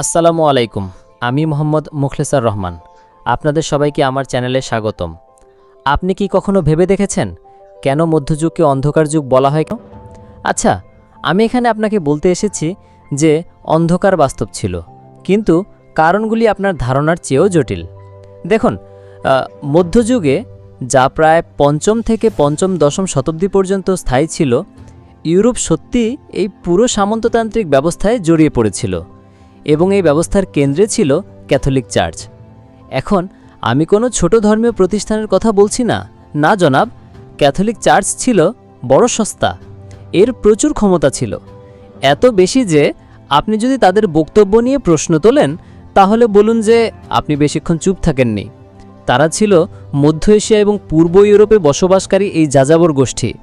আসসালামু আলাইকুম, আমি মোহাম্মদ মুখলেসার রহমান। আপনাদের সবাইকে আমার চ্যানেলে স্বাগতম। আপনি কি কখনো ভেবে দেখেছেন কেন মধ্যযুগকে অন্ধকার যুগ বলা হয় কেন? আচ্ছা আমি এখানে আপনাকে বলতে এসেছি যে অন্ধকার বাস্তব ছিল, কিন্তু কারণগুলি আপনার ধারণার চেয়েও জটিল। দেখুন মধ্যযুগে যা প্রায় পঞ্চম থেকে পঞ্চম দশম শতাব্দী পর্যন্ত স্থায়ী ছিল, ইউরোপ সত্যি এই পুরো সামন্ততান্ত্রিক ব্যবস্থায় জড়িয়ে পড়েছিল। এবং এই ব্যবস্থার কেন্দ্রে ছিল ক্যাথলিক চার্চ। এখন আমি কোনো ছোট ধর্মীয় প্রতিষ্ঠানের কথা বলছি না। না, জনাব, ক্যাথলিক চার্চ ছিল বড় সস্তা। এর প্রচুর ক্ষমতা ছিল। এত বেশি যে আপনি যদি তাদের বক্তব্য নিয়ে প্রশ্ন তোলেন, তাহলে বলুন যে আপনি বেশিক্ষণ চুপ থাকেননি। তারা ছিল মধ্য এশিয়া এবং পূর্ব ইউরোপে বসবাসকারী এই যাযাবর গোষ্ঠী।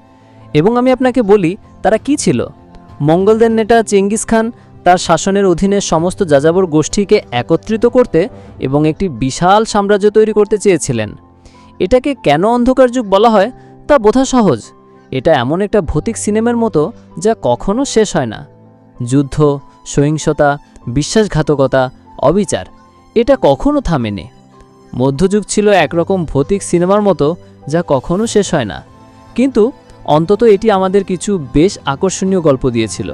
এবং আমি আপনাকে বলি, তারা কি ছিল? মঙ্গলদের নেতা চেঙ্গিস খান তার শাসনের অধীনে সমস্ত যাযাবর গোষ্ঠীকে একত্রিত করতে এবং একটি বিশাল সাম্রাজ্য তৈরি করতে চেয়েছিলেন। এটাকে কেন অন্ধকার যুগ বলা হয় তা বোঝা সহজ। এটা এমন একটা ভৌতিক সিনেমার মতো যা কখনো শেষ হয় না। যুদ্ধ, সহিংসতা, বিশ্বাসঘাতকতা, অবিচার, এটা কখনো থামেনি। মধ্যযুগ ছিল একরকম ভৌতিক সিনেমার মতো যা কখনো শেষ হয় না। কিন্তু অন্তত এটি আমাদের কিছু বেশ আকর্ষণীয় গল্প দিয়েছিল।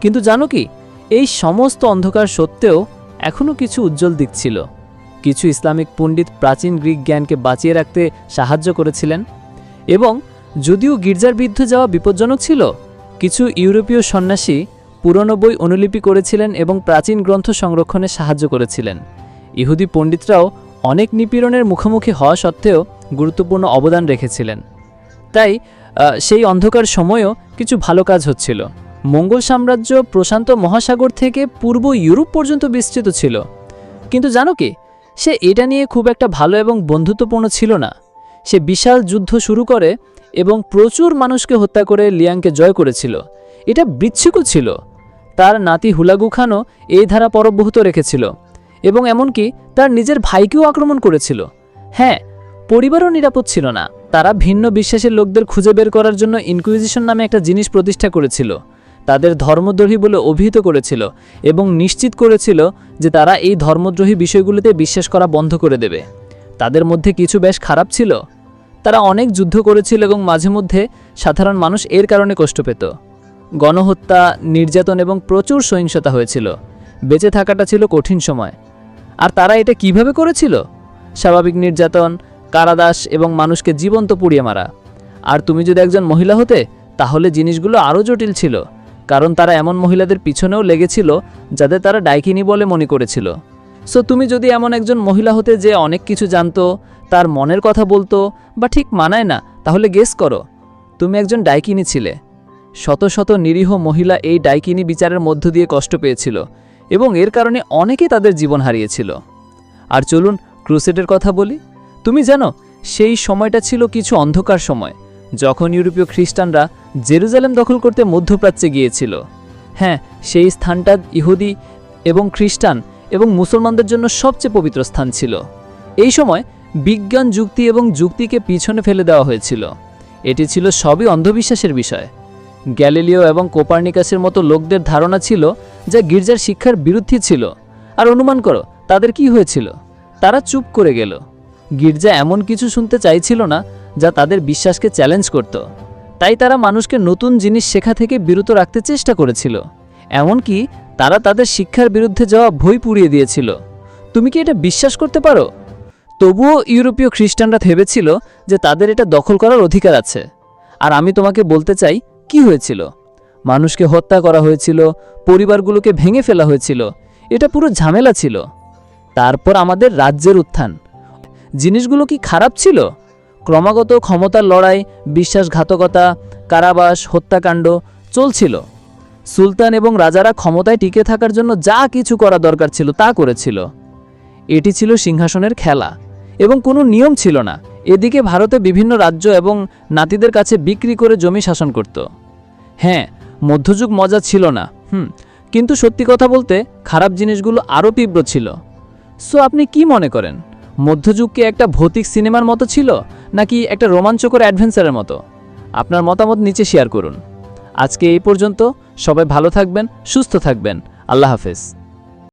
কিন্তু জানো কি? এই সমস্ত অন্ধকার সত্ত্বেও এখনও কিছু উজ্জ্বল দিক ছিল। কিছু ইসলামিক পণ্ডিত প্রাচীন গ্রিক জ্ঞানকে বাঁচিয়ে রাখতে সাহায্য করেছিলেন। এবং যদিও গির্জার বিরুদ্ধে যাওয়া বিপজ্জনক ছিল, কিছু ইউরোপীয় সন্ন্যাসী পুরনো বই অনুলিপি করেছিলেন এবং প্রাচীন গ্রন্থ সংরক্ষণে সাহায্য করেছিলেন। ইহুদি পণ্ডিতরাও অনেক নিপীড়নের মুখোমুখি হওয়া সত্ত্বেও গুরুত্বপূর্ণ অবদান রেখেছিলেন। তাই সেই অন্ধকার সময়েও কিছু ভালো কাজ হচ্ছিল। মঙ্গল সাম্রাজ্য প্রশান্ত মহাসাগর থেকে পূর্ব ইউরোপ পর্যন্ত বিস্তৃত ছিল। কিন্তু জানো কি, সে এটা নিয়ে খুব একটা ভালো এবং বন্ধুত্বপূর্ণ ছিল না। সে বিশাল যুদ্ধ শুরু করে এবং প্রচুর মানুষকে হত্যা করে লিয়াংকে জয় করেছিল। এটা বিচ্ছিকু ছিল। তার নাতি হুলাগু খানও এই ধারা পরবহুত রেখেছিল এবং এমনকি তার নিজের ভাইকেও আক্রমণ করেছিল। হ্যাঁ পরিবারও নিরাপদ ছিল না। তারা ভিন্ন বিশ্বাসের লোকদের খুঁজে বের করার জন্য ইনকুইজিশন নামে একটা জিনিস প্রতিষ্ঠা করেছিল। তাদের ধর্মদ্রোহী বলে অভিহিত করেছিল এবং নিশ্চিত করেছিল যে তারা এই ধর্মদ্রোহী বিষয়গুলোতে বিশ্বাস করা বন্ধ করে দেবে। তাদের মধ্যে কিছু বেশ খারাপ ছিল। তারা অনেক যুদ্ধ করেছিল এবং মাঝে মধ্যে সাধারণ মানুষ এর কারণে কষ্ট পেত। গণহত্যা, নির্যাতন এবং প্রচুর সহিংসতা হয়েছিল। বেঁচে থাকাটা ছিল কঠিন সময়। আর তারা এটা কীভাবে করেছিল? স্বাভাবিক নির্যাতন, কারাদাস এবং মানুষকে জীবন্ত পুড়িয়ে মারা। আর তুমি যদি একজন মহিলা হতে, তাহলে জিনিসগুলো আরও জটিল ছিল। কারণ তারা এমন মহিলাদের পিছনেও লেগেছিল যাদের তারা ডাইকিনি বলে মনে করেছিল। সো তুমি যদি এমন একজন মহিলা হতে যে অনেক কিছু জানতো, তার মনের কথা বলতো, বা ঠিক মানায় না, তাহলে গেস করো, তুমি একজন ডাইকিনি ছিলে। শত শত নিরীহ মহিলা এই ডাইকিনি বিচারের মধ্য দিয়ে কষ্ট পেয়েছিল এবং এর কারণে অনেকে তাদের জীবন হারিয়েছিল। আর চলুন ক্রুসেডের কথা বলি। তুমি জানো, সেই সময়টা ছিল কিছু অন্ধকার সময়। যখন ইউরোপীয় খ্রিস্টানরা জেরুজালেম দখল করতে মধ্যপ্রাচ্যে গিয়েছিল। হ্যাঁ সেই স্থানটা ইহুদি এবং খ্রিস্টান এবং মুসলমানদের জন্য সবচেয়ে পবিত্র স্থান ছিল। এই সময় বিজ্ঞান, যুক্তি এবং যুক্তিকে পিছনে ফেলে দেওয়া হয়েছিল। এটি ছিল সবই অন্ধবিশ্বাসের বিষয়। গ্যালিলিও এবং কোপার্নিকাসের মতো লোকদের ধারণা ছিল যা গির্জার শিক্ষার বিরুদ্ধে ছিল। আর অনুমান করো, তাদের কি হয়েছিল? তারা চুপ করে গেল। গির্জা এমন কিছু শুনতে চাইছিল না যা তাদের বিশ্বাসকে চ্যালেঞ্জ করত। তাই তারা মানুষকে নতুন জিনিস শেখা থেকে বিরত রাখতে চেষ্টা করেছিল। এমনকি তারা তাদের শিক্ষার বিরুদ্ধে যাওয়া ভই পুড়িয়ে দিয়েছিল। তুমি কি এটা বিশ্বাস করতে পারো? তবুও ইউরোপীয় খ্রিস্টানরা ভেবেছিল যে তাদের এটা দখল করার অধিকার আছে। আর আমি তোমাকে বলতে চাই, কি হয়েছিল? মানুষকে হত্যা করা হয়েছিল, পরিবারগুলোকে ভেঙে ফেলা হয়েছিল, এটা পুরো ঝামেলা ছিল। তারপর আমাদের রাজ্যের উত্থান। জিনিসগুলো কি খারাপ ছিল? ক্রমাগত ক্ষমতার লড়াই, বিশ্বাসঘাতকতা, কারাবাস, হত্যাকাণ্ড চলছিল। সুলতান এবং রাজারা ক্ষমতায় টিকে থাকার জন্য যা কিছু করা দরকার ছিল তা করেছিল। এটি ছিল সিংহাসনের খেলা এবং কোনো নিয়ম ছিল না। এদিকে ভারতে বিভিন্ন রাজ্য এবং নাতিদের কাছে বিক্রি করে জমি শাসন করত। হ্যাঁ মধ্যযুগ মজা ছিল না, হুম, কিন্তু সত্যি কথা বলতে খারাপ জিনিসগুলো আরও তীব্র ছিল। সো আপনি কি মনে করেন? মধ্যযুগকে একটা ভৌতিক সিনেমার মতো ছিল, নাকি একটা রোমাঞ্চকর অ্যাডভেঞ্চারের মতো? আপনার মতামত নিচে শেয়ার করুন। আজকে এই পর্যন্ত, সবাই ভালো থাকবেন, সুস্থ থাকবেন। আল্লাহ হাফেজ।